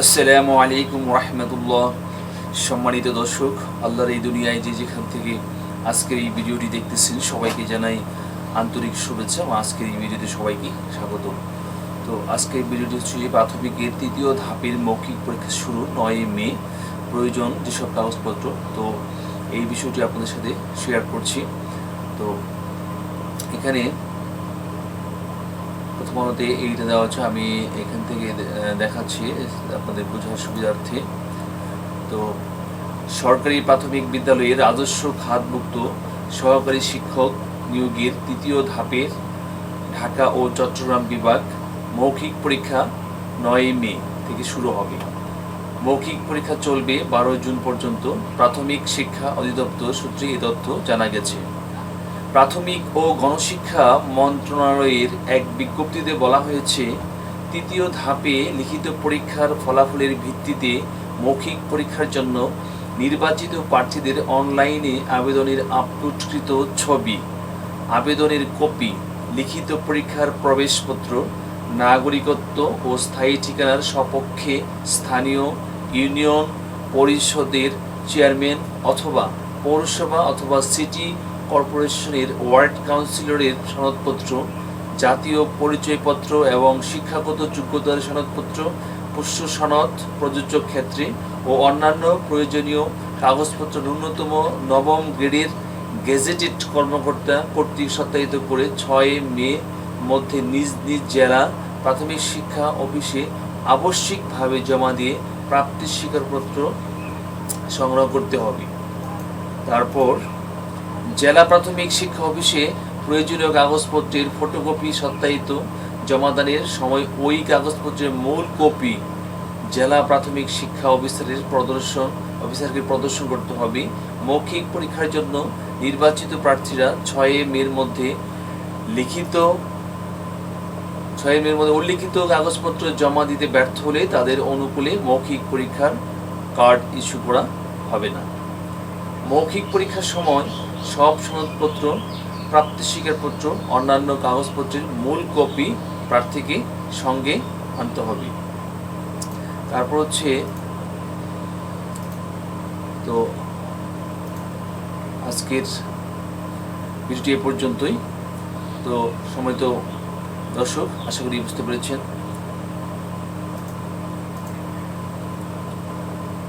আসসালামু আলাইকুম রহমতুল্লাহ। সম্মানিত দর্শক, আল্লাহর এই দুনিয়ায় যে যেখান থেকে আজকের এই ভিডিওটি দেখতেছেন, সবাইকে জানাই আন্তরিক শুভেচ্ছা এবং আজকের এই ভিডিওতে সবাইকে স্বাগত। তো আজকের ভিডিওটি হচ্ছে প্রাথমিকের তৃতীয় ধাপের মৌখিক পরীক্ষা শুরু, নয় মে। প্রয়োজন যেসব কাগজপত্র। তো এই বিষয়টি আপনাদের সাথে শেয়ার করছি। তো এখানে প্রথমত এইটা দেওয়া হচ্ছে, আমি এখান থেকে দেখাচ্ছি আপনাদের বোঝার সুবিধার্থে। তো, সরকারি প্রাথমিক বিদ্যালয়ের রাজস্ব খাতমুক্ত, সহকারী শিক্ষক নিয়োগের তৃতীয় ধাপের ঢাকা ও চট্টগ্রাম বিভাগ মৌখিক পরীক্ষা নয় মে থেকে শুরু হবে। মৌখিক পরীক্ষা চলবে বারো জুন পর্যন্ত। প্রাথমিক শিক্ষা অধিদপ্তর সূত্রে এ তথ্য জানা গেছে। প্রাথমিক ও গণশিক্ষা মন্ত্রণালয়ের এক বিজ্ঞপ্তিতে বলা হয়েছে, তৃতীয় ধাপে লিখিত পরীক্ষার ফলাফলের ভিত্তিতে মৌখিক পরীক্ষার জন্য নির্বাচিত প্রার্থীদের অনলাইনে আবেদনের আপলোডকৃত ছবি, আবেদনের কপি, লিখিত পরীক্ষার প্রবেশপত্র, নাগরিকত্ব ও স্থায়ী ঠিকানার সপক্ষে স্থানীয় ইউনিয়ন পরিষদের চেয়ারম্যান অথবা পৌরসভা অথবা সিটি কর্পোরেশনের ওয়ার্ড কাউন্সিলরের সনদপত্র, জাতীয় পরিচয়পত্র এবং শিক্ষাগত যোগ্যতার সনদপত্র, পুষ্য সনদ, প্রযোজ্য ক্ষেত্রে ও অন্যান্য প্রয়োজনীয় কাগজপত্র ন্যূনতম নবম গ্রেডের গেজেটেড কর্মকর্তা কর্তৃক সত্যায়িত করে ছয় মে মধ্যে নিজ নিজ জেলা প্রাথমিক শিক্ষা অফিসে আবশ্যিকভাবে জমা দিয়ে প্রাপ্তির স্বীকারপত্র সংগ্রহ করতে হবে। তারপর জেলা প্রাথমিক শিক্ষা অফিসে প্রয়োজনীয় কাগজপত্রের ফটোকপি সত্যায়িত জমাদানের সময় ওই কাগজপত্রের মূল কপি জেলা প্রাথমিক শিক্ষা অফিসারের প্রদর্শন, অফিসারকে প্রদর্শন করতে হবে। মৌখিক পরীক্ষার জন্য নির্বাচিত প্রার্থীরা ছয় মের মধ্যে লিখিত, ছয় মের মধ্যে উল্লিখিত কাগজপত্র জমা দিতে ব্যর্থ হলে তাদের অনুকূলে মৌখিক পরীক্ষার কার্ড ইস্যু করা হবে না। মৌখিক পরীক্ষার সময় সব সনদপত্র প্রাপ্তি স্বীকারপত্র অন্যান্য কাগজপত্রের মূল কপি প্রার্থীকে সঙ্গে আনতে হবে। তারপর হচ্ছে, তো আজকের ভিডিওটি এ পর্যন্তই। তো সময় তো দর্শক, আশা করি বুঝতে পেরেছেন।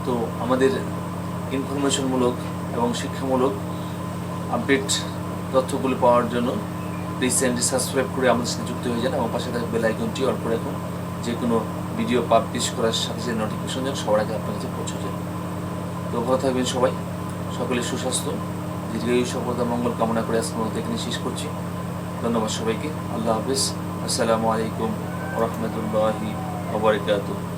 তো আমাদের ইনফরমেশনমূলক এবং শিক্ষামূলক আপডেট তথ্যগুলি পাওয়ার জন্য প্লিজ চ্যানেলটি সাবস্ক্রাইব করে আমাদের সাথে যুক্ত হয়ে যান এবং পাশে থাকা বেল আইকনটি অন করে রাখুন। যে কোনো ভিডিও পাবলিশ করার সাথে সাথে নোটিফিকেশন যান সবার আগে আপনার কাছে পৌঁছে যায়। তো ভালো থাকবেন সবাই। সকলের সুস্বাস্থ্য। দীর্ঘায়ু সফলতা, মঙ্গল কামনা করে আজকের মতো এখানে শেষ করছি। ধন্যবাদ সবাইকে। আল্লাহ হাফিজ। আসসালামু আলাইকুম রহমতুল্লাহি ওবরাকাতুহ